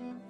Mm-hmm.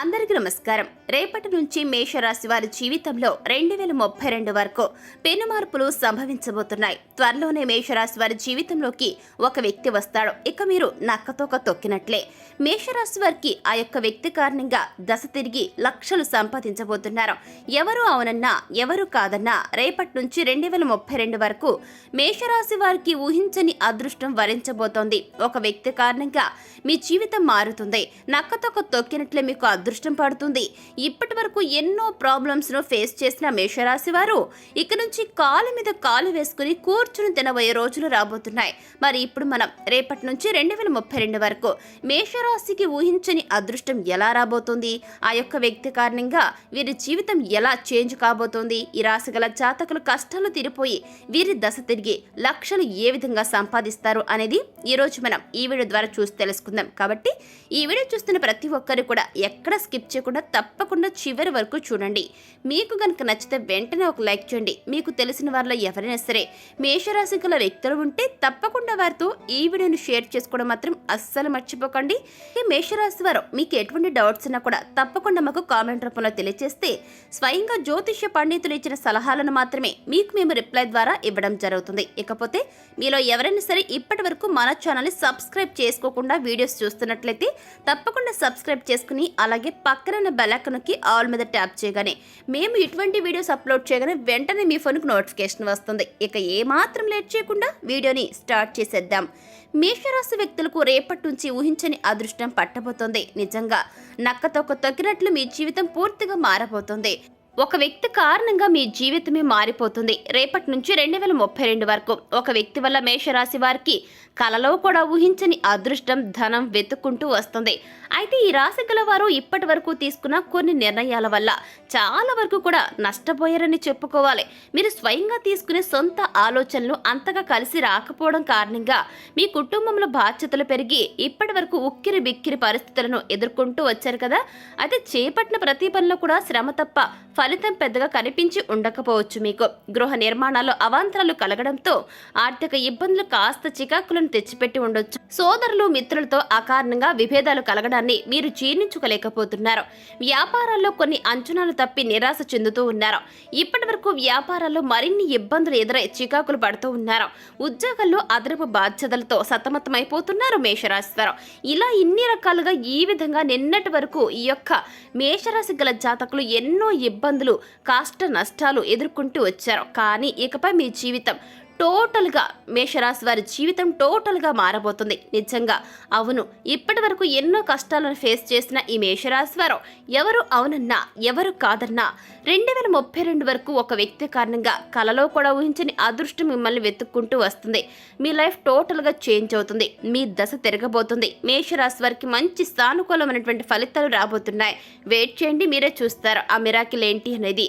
అందరికీ నమస్కారం. రేపటి నుంచి మేషరాశి వారి జీవితంలో రెండు వేల ముప్పై రెండు వరకు పెను మార్పులు సంభవించబోతున్నాయి. త్వరలోనే మేషరాశి వారి జీవితంలోకి ఒక వ్యక్తి వస్తాడు. ఇక మీరు నక్కతోక తొక్కినట్లే. మేషరాశి వారికి ఆ యొక్క వ్యక్తి కారణంగా దశ తిరిగి లక్షలు సంపాదించబోతున్నారు. ఎవరు అవునన్నా ఎవరు కాదన్నా రేపటి నుంచి రెండు వేల ముప్పై రెండు వరకు మేషరాశి వారికి ఊహించని అదృష్టం వరించబోతోంది. ఒక వ్యక్తి కారణంగా మీ జీవితం మారుతుంది. నక్కతోక తొక్కినట్లే మీకు అదృష్టం అదృష్టం పడుతుంది. ఇప్పటి వరకు ఎన్నో ప్రాబ్లమ్స్ను ఫేస్ చేసిన మేషరాశి వారు ఇక నుంచి కాలు మీద కాలు వేసుకుని కూర్చుని తినబోయే రోజులు రాబోతున్నాయి. మరి ఇప్పుడు మనం రేపటి నుంచి రెండు వేల ముప్పై రెండు వరకు మేషరాశికి ఊహించని అదృష్టం ఎలా రాబోతుంది? ఆ యొక్క వ్యక్తి కారణంగా వీరి జీవితం ఎలా చేంజ్ కాబోతోంది? ఈ రాశి గల జాతకులు కష్టాలు తీరిపోయి వీరి దశ తిరిగి లక్షలు ఏ విధంగా సంపాదిస్తారు అనేది ఈరోజు మనం ఈ వీడియో ద్వారా చూసి తెలుసుకుందాం. కాబట్టి ఈ వీడియో చూస్తున్న ప్రతి ఒక్కరు కూడా ఎక్కడ స్కిప్ చేయకుండా తప్పకుండా చివరి వరకు చూడండి. మీకు కనుక నచ్చితే వెంటనే ఒక లైక్ చేయండి. మీకు తెలిసిన వారిలో ఎవరైనా సరే మేషరాశి గల వ్యక్తులు ఉంటే తప్పకుండా వారితో ఈ వీడియోను షేర్ చేసుకోవడం మాత్రం అస్సలు మర్చిపోకండి. ఈ మేషరాశి వారు మీకు ఎటువంటి డౌట్స్ ఉన్నా కూడా తప్పకుండా మాకు కామెంట్ రూపంలో తెలియజేస్తే స్వయంగా జ్యోతిష్య పండితులు ఇచ్చిన సలహాలను మాత్రమే మీకు మేము రిప్లై ద్వారా ఇవ్వడం జరుగుతుంది. ఇకపోతే మీలో ఎవరైనా సరే ఇప్పటి వరకు మన ఛానల్ని సబ్స్క్రైబ్ చేసుకోకుండా వీడియోస్ చూస్తున్నట్లయితే తప్పకుండా సబ్స్క్రైబ్ చేసుకుని అలాగే పక్కన ఉన్న ఆల్ మీద ట్యాప్ చేయగానే మేము ఇటువంటి వీడియోస్ అప్లోడ్ చేయగానే వెంటనే మీ ఫోన్కు నోటిఫికేషన్ వస్తుంది. ఇక ఏమాత్రం లేట్ చేయకుండా వీడియోని స్టార్ట్ చేసేద్దాం. మేషరాశి వ్యక్తులకు రేపటి నుంచి ఊహించని అదృష్టం పట్టబోతోంది. నిజంగా నక్కతొక్క తొక్కినట్లు మీ జీవితం పూర్తిగా మారబోతోంది. ఒక వ్యక్తి కారణంగా మీ జీవితమే మారిపోతుంది. రేపటి నుంచి రెండు వేల ముప్పై రెండు వరకు ఒక వ్యక్తి వల్ల మేషరాశి వారికి కలలో కూడా ఊహించని అదృష్టం ధనం వెతుక్కుంటూ వస్తుంది. అయితే ఈ రాశి గల వారు ఇప్పటి వరకు తీసుకున్న కొన్ని నిర్ణయాల వల్ల చాలా వరకు కూడా నష్టపోయారని చెప్పుకోవాలి. మీరు స్వయంగా తీసుకునే సొంత ఆలోచనలు అంతగా కలిసి రాకపోవడం కారణంగా మీ కుటుంబంలో బాధ్యతలు పెరిగి ఇప్పటి వరకు ఉక్కిరి బిక్కిరి పరిస్థితులను ఎదుర్కొంటూ వచ్చారు కదా. అయితే చేపట్టిన ప్రతి పనిలో కూడా శ్రమ తప్ప ఫలితం పెద్దగా కనిపించి ఉండకపోవచ్చు మీకు. గృహ నిర్మాణాల్లో అవాంతరాలు కలగడంతో ఆర్థిక ఇబ్బందులు కాస్త చికాకులను తెచ్చిపెట్టి ఉండొచ్చు. సోదరులు మిత్రులతో అకారణంగా విభేదాలు కలగడానికి కలగడాన్ని మీరు జీర్ణించుకోలేకపోతున్నారు. వ్యాపారాల్లో కొన్ని అంచనాలు తప్పి నిరాశ చెందుతూ ఉన్నారు. ఇప్పటి వరకు వ్యాపారాల్లో మరిన్ని ఇబ్బందులు ఎదురై చికాకులు పడుతూ ఉన్నారు. ఉద్యోగాల్లో అదనపు బాధ్యతలతో సతమతమైపోతున్నారు మేషరాశివారు. ఇలా ఇన్ని రకాలుగా ఈ విధంగా నిన్నటి వరకు ఈ యొక్క మేషరాశి గల జాతకులు ఎన్నో ఇబ్బందులు కాష్ట నష్టాలు ఎదుర్కొంటూ వచ్చారు. కానీ ఇకపై మీ జీవితం టోటల్గా మేషరాశి వారి జీవితం టోటల్గా మారబోతుంది. నిజంగా అవును ఇప్పటి వరకు ఎన్నో కష్టాలను ఫేస్ చేసిన ఈ మేషరాశి వారు ఎవరు అవునన్నా ఎవరు కాదన్నా రెండు వేల ముప్పై రెండు వరకు ఒక వ్యక్తి కారణంగా కలలో కూడా ఊహించని అదృష్టం మిమ్మల్ని వెతుక్కుంటూ వస్తుంది. మీ లైఫ్ టోటల్గా చేంజ్ అవుతుంది. మీ దశ తిరగబోతుంది. మేషరాశి వారికి మంచి సానుకూలమైనటువంటి ఫలితాలు రాబోతున్నాయి. వెయిట్ చేయండి మీరే చూస్తారు. ఆ మిరాకిల్ ఏంటి అనేది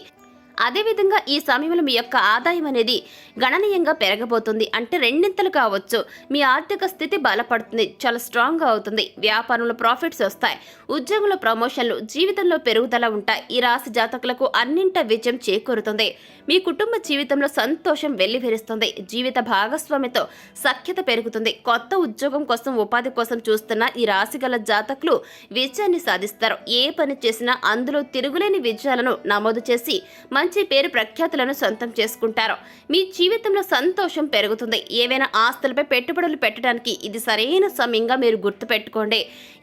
అదేవిధంగా ఈ సమయంలో మీ యొక్క ఆదాయం అనేది గణనీయంగా పెరగబోతుంది. అంటే రెండింతలు కావచ్చు. మీ ఆర్థిక స్థితి బలపడుతుంది. చాలా స్ట్రాంగ్గా అవుతుంది. వ్యాపారంలో ప్రాఫిట్స్ వస్తాయి. ఉద్యోగంలో ప్రమోషన్లు జీవితంలో పెరుగుదల ఉంటాయి. ఈ రాశి జాతకులకు అన్నింట విజయం చేకూరుతుంది. మీ కుటుంబ జీవితంలో సంతోషం వెల్లివిరుస్తుంది. జీవిత భాగస్వామితో సఖ్యత పెరుగుతుంది. కొత్త ఉద్యోగం కోసం ఉపాధి కోసం చూస్తున్న ఈ రాశి గల జాతకులు విజయాన్ని సాధిస్తారు. ఏ పని చేసినా అందులో తిరుగులేని విజయాలను నమోదు చేసి మంచి మంచి పేరు ప్రఖ్యాతులను సొంతం చేసుకుంటారు. మీ జీవితంలో సంతోషం పెరుగుతుంది. ఏవైనా ఆస్తులపై పెట్టుబడులు పెట్టడానికి ఇది సరైన సమయంగా మీరు గుర్తుపెట్టుకోండి.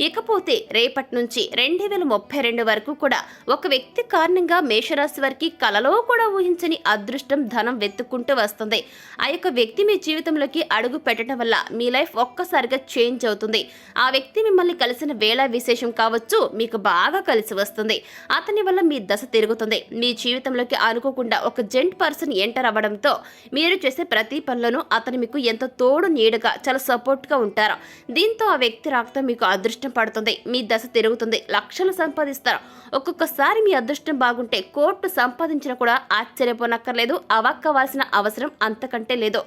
ఇకపోతే రేపటి నుంచి రెండు వేల ముప్పై రెండు వరకు కూడా ఒక వ్యక్తి కారణంగా మేషరాశి వారికి కలలో కూడా ఊహించని అదృష్టం ధనం వెతుక్కుంటూ వస్తుంది. ఆ యొక్క వ్యక్తి మీ జీవితంలోకి అడుగు పెట్టడం వల్ల మీ లైఫ్ ఒక్కసారిగా చేంజ్ అవుతుంది. ఆ వ్యక్తి మిమ్మల్ని కలిసిన వేళ విశేషం కావచ్చు మీకు బాగా కలిసి వస్తుంది. అతని వల్ల మీ దశ తిరుగుతుంది. మీ జీవితంలోకి అనుకోకుండా ఒక జెంట్ పర్సన్ ఎంటర్ అవ్వడంతో మీరు చేసే ప్రతి పనిలోనూ అతను మీకు ఎంతో తోడు నీడగా చాలా సపోర్ట్గా ఉంటారు. దీంతో ఆ వ్యక్తి రాకతో మీకు అదృష్టం పడుతుంది. మీ దశ తిరుగుతుంది. లక్షలు సంపాదిస్తారు. ఒక్కొక్కసారి మీ అదృష్టం బాగుంటే కోర్టు సంపాదించినా కూడా ఆశ్చర్యపోనక్కర్లేదు. అవాక్కవలసిన అవసరం అంతకంటే లేదు.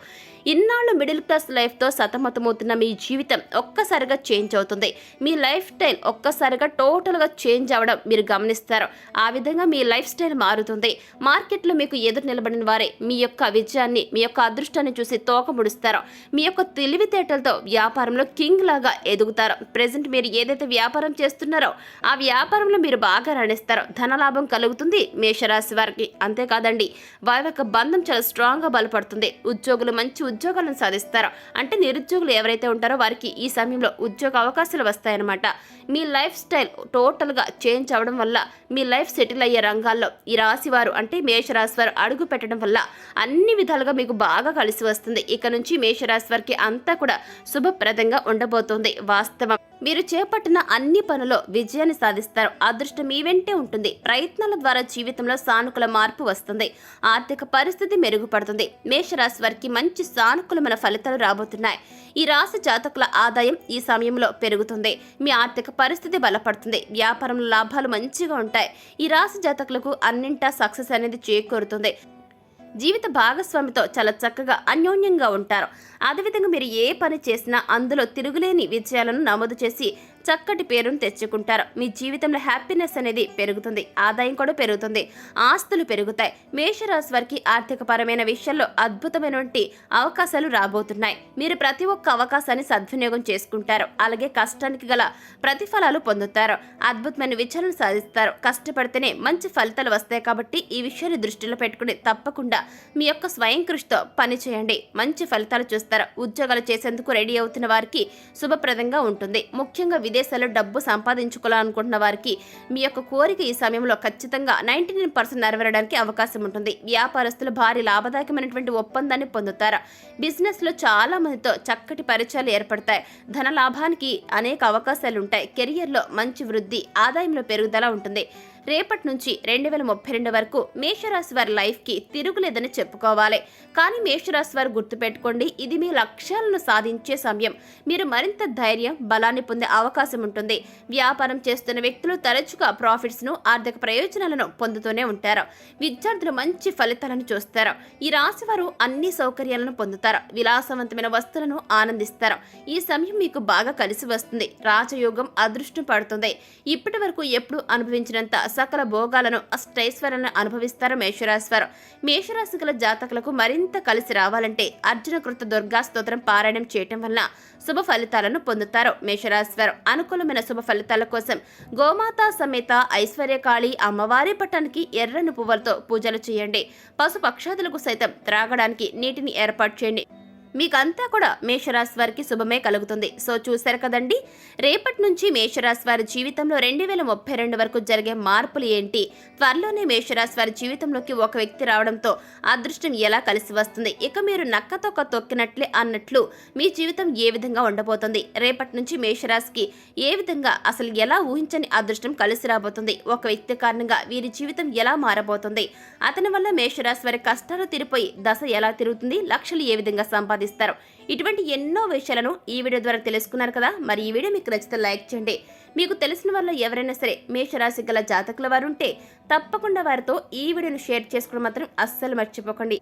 ఇన్నాళ్ళు మిడిల్ క్లాస్ లైఫ్తో సతమతమవుతున్న మీ జీవితం ఒక్కసారిగా చేంజ్ అవుతుంది. మీ లైఫ్ స్టైల్ ఒక్కసారిగా టోటల్గా చేంజ్ అవ్వడం మీరు గమనిస్తారు. ఆ విధంగా మీ లైఫ్ స్టైల్ మారుతుంది. మార్కెట్లో మీకు ఎదురు నిలబడిన వారే మీ యొక్క విజయాన్ని మీ యొక్క అదృష్టాన్ని చూసి తోక ముడుస్తారు. మీ యొక్క తెలివితేటలతో వ్యాపారంలో కింగ్ లాగా ఎదుగుతారు. ప్రెసెంట్ మీరు ఏదైతే వ్యాపారం చేస్తున్నారో ఆ వ్యాపారంలో మీరు బాగా రాణిస్తారు. ధనలాభం కలుగుతుంది మేషరాశి వారికి. అంతేకాదండి వారి యొక్క బంధం చాలా స్ట్రాంగ్గా బలపడుతుంది. ఉద్యోగులు మంచి ఉద్యోగాలను సాధిస్తారు. అంటే నిరుద్యోగులు ఎవరైతే ఉంటారో వారికి ఈ సమయంలో ఉద్యోగ అవకాశాలు వస్తాయన్నమాట. మీ లైఫ్ స్టైల్ టోటల్గా చేంజ్ అవ్వడం వల్ల మీ లైఫ్ సెటిల్ అయ్యే రంగాల్లో ఈ రాశి వారు అంటే మేషరాశి వారు అడుగు పెట్టడం వల్ల అన్ని విధాలుగా మీకు బాగా కలిసి వస్తుంది. ఇక నుంచి మేషరాశి వారికి అంతా కూడా శుభప్రదంగా ఉండబోతోంది. వాస్తవం. మీరు చేపట్టిన అన్ని పనుల్లో విజయాన్ని సాధిస్తారు. అదృష్టం మీ వెంటే ఉంటుంది. ప్రయత్నాల ద్వారా జీవితంలో సానుకూల మార్పు వస్తుంది. ఆర్థిక పరిస్థితి మెరుగుపడుతుంది. మేషరాశి వారికి మంచి సానుకూలమైన ఫలితాలు రాబోతున్నాయి. ఈ రాశి జాతకుల ఆదాయం ఈ సమయంలో పెరుగుతుంది. మీ ఆర్థిక పరిస్థితి బలపడుతుంది. వ్యాపారంలో లాభాలు మంచిగా ఉంటాయి. ఈ రాశి జాతకులకు అన్నింటా సక్సెస్ అనేది చేకూరుతుంది. జీవిత భాగస్వామితో చాలా చక్కగా అన్యోన్యంగా ఉంటారు. అదేవిధంగా మీరు ఏ పని చేసినా అందులో తిరుగులేని విజయాలను నమోదు చేసి చక్కటి పేరును తెచ్చుకుంటారు. మీ జీవితంలో హ్యాపీనెస్ అనేది పెరుగుతుంది. ఆదాయం కూడా పెరుగుతుంది. ఆస్తులు పెరుగుతాయి. మేషరాశి వారికి ఆర్థికపరమైన విషయంలో అద్భుతమైనటువంటి అవకాశాలు రాబోతున్నాయి. మీరు ప్రతి ఒక్క అవకాశాన్ని సద్వినియోగం చేసుకుంటారు. అలాగే కష్టానికి గల ప్రతిఫలాలు పొందుతారు. అద్భుతమైన విచారణ సాధిస్తారు. కష్టపడితేనే మంచి ఫలితాలు వస్తాయి కాబట్టి ఈ విషయాన్ని దృష్టిలో పెట్టుకుని తప్పకుండా మీ యొక్క స్వయం కృషితో పని చేయండి. మంచి ఫలితాలు చూస్తారు. ఉద్యోగాలు చేసేందుకు రెడీ అవుతున్న వారికి శుభప్రదంగా ఉంటుంది. ముఖ్యంగా విదేశాల్లో డబ్బు సంపాదించుకోవాలనుకుంటున్న వారికి మీ యొక్క కోరిక ఈ సమయంలో ఖచ్చితంగా నైంటీ నైన్ పర్సెంట్ నెరవేరడానికి అవకాశం ఉంటుంది. వ్యాపారస్తులు భారీ లాభదాయకమైనటువంటి ఒప్పందాన్ని పొందుతారు. బిజినెస్లో చాలా మందితో చక్కటి పరిచయాలు ఏర్పడతాయి. ధన లాభానికి అనేక అవకాశాలు ఉంటాయి. కెరియర్లో మంచి వృద్ధి ఆదాయంలో పెరుగుదల ఉంటుంది. రేపటి నుంచి రెండు వేల ముప్పై రెండు వరకు మేషరాశి వారి లైఫ్కి తిరుగులేదని చెప్పుకోవాలి. కానీ మేషరాశి వారు గుర్తుపెట్టుకోండి ఇది మీ లక్ష్యాలను సాధించే సమయం. మీరు మరింత ధైర్యం బలాన్ని పొందే అవకాశం ఉంటుంది. వ్యాపారం చేస్తున్న వ్యక్తులు తరచుగా ప్రాఫిట్స్ను ఆర్థిక ప్రయోజనాలను పొందుతూనే ఉంటారు. విద్యార్థులు మంచి ఫలితాలను చూస్తారు. ఈ రాశి వారు అన్ని సౌకర్యాలను పొందుతారు. విలాసవంతమైన వస్తువులను ఆనందిస్తారు. ఈ సమయం మీకు బాగా కలిసి వస్తుంది. రాజయోగం అదృష్టం పడుతుంది. ఇప్పటి వరకు ఎప్పుడు అనుభవించినంత సకల భోగాలను అష్టైశ్వర్యాలను అనుభవిస్తారు మేషరాశివారు. మేషరాశి గల జాతకులకు మరింత కలిసి రావాలంటే అర్జున కృత దుర్గా స్తోత్రం పారాయణం చేయటం వలన శుభ ఫలితాలను పొందుతారు మేషరాశివారు. అనుకూలమైన శుభ ఫలితాల కోసం గోమాత సమేత ఐశ్వర్యకాళి అమ్మవారి పట్టానికి ఎర్రని పువ్వులతో పూజలు చేయండి. పశు పక్షాదులకు సైతం త్రాగడానికి నీటిని ఏర్పాటు చేయండి. మీకంతా కూడా మేషరాశి వారికి శుభమే కలుగుతుంది. సో చూశారు కదండి రేపటి నుంచి మేషరాశి వారి జీవితంలో రెండు వేల ముప్పై రెండు వరకు జరిగే మార్పులు ఏంటి? త్వరలోనే మేషరాశి వారి జీవితంలోకి ఒక వ్యక్తి రావడంతో అదృష్టం ఎలా కలిసి వస్తుంది? ఇక మీరు నక్కతొక్క తొక్కినట్లే అన్నట్లు మీ జీవితం ఏ విధంగా ఉండబోతుంది? రేపటి నుంచి మేషరాశికి ఏ విధంగా అసలు ఎలా ఊహించని అదృష్టం కలిసి రాబోతుంది? ఒక వ్యక్తి కారణంగా వీరి జీవితం ఎలా మారబోతుంది? అతని వల్ల మేషరాశి వారి కష్టాలు తీరిపోయి దశ ఎలా తిరుగుతుంది? లక్షలు ఏ విధంగా సంపాదిస్తారు. ఇటువంటి ఎన్నో విషయాలను ఈ వీడియో ద్వారా తెలుసుకున్నారు కదా? మరి ఈ వీడియో మీకు నచ్చితే లైక్ చేయండి. మీకు తెలిసిన వాళ్ళు ఎవరైనా సరే మేషరాశి గల జాతకుల వారు ఉంటే తప్పకుండా వారితో ఈ వీడియోను షేర్ చేసుకోవడం మాత్రం అస్సలు మర్చిపోకండి.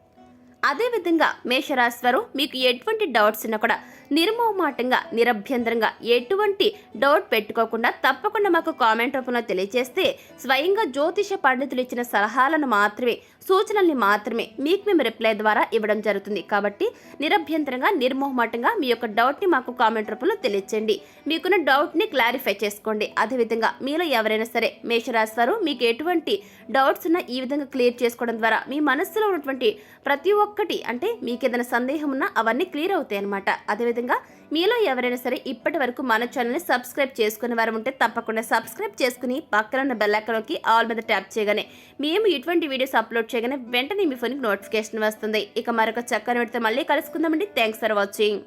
అదేవిధంగా మేషరాశి వారు మీకు ఎటువంటి డౌట్స్ ఉన్నా కూడా నిర్మోమాటంగా నిరభ్యంతరంగా ఎటువంటి డౌట్ పెట్టుకోకుండా తప్పకుండా మాకు కామెంట్ రూపంలో తెలియజేస్తే స్వయంగా జ్యోతిష పండితులు ఇచ్చిన సలహాలను మాత్రమే సూచనల్ని మాత్రమే మీకు మేము రిప్లై ద్వారా ఇవ్వడం జరుగుతుంది. కాబట్టి నిరభ్యంతరంగా నిర్మోహమాటంగా మీ యొక్క డౌట్ని మాకు కామెంట్ రూపంలో తెలియచేయండి. మీకున్న డౌట్ని క్లారిఫై చేసుకోండి. అదేవిధంగా మీలో ఎవరైనా సరే మేషరాశి వారు మీకు ఎటువంటి డౌట్స్ ఉన్నా ఈ విధంగా క్లియర్ చేసుకోవడం ద్వారా మీ మనస్సులో ఉన్నటువంటి ప్రతి ఒక్కటి అంటే మీకు ఏదైనా సందేహం ఉన్నా అవన్నీ క్లియర్ అవుతాయి అనమాట అదేవిధంగా మీలో ఎవరైనా సరే ఇప్పటి వరకు మన ఛానల్ని సబ్స్క్రైబ్ చేసుకునే వారు ఉంటే తప్పకుండా సబ్స్క్రైబ్ చేసుకుని పక్కన ఉన్న బెల్లైకన్లోకి ఆల్ మీద ట్యాప్ చేయగానే మేము ఇటువంటి వీడియోస్ అప్లోడ్ చేయగానే వెంటనే మీ ఫోన్కి నోటిఫికేషన్ వస్తుంది. ఇక మరొక చక్కని పెడితే మళ్ళీ కలుసుకుందామండి. Thanks for watching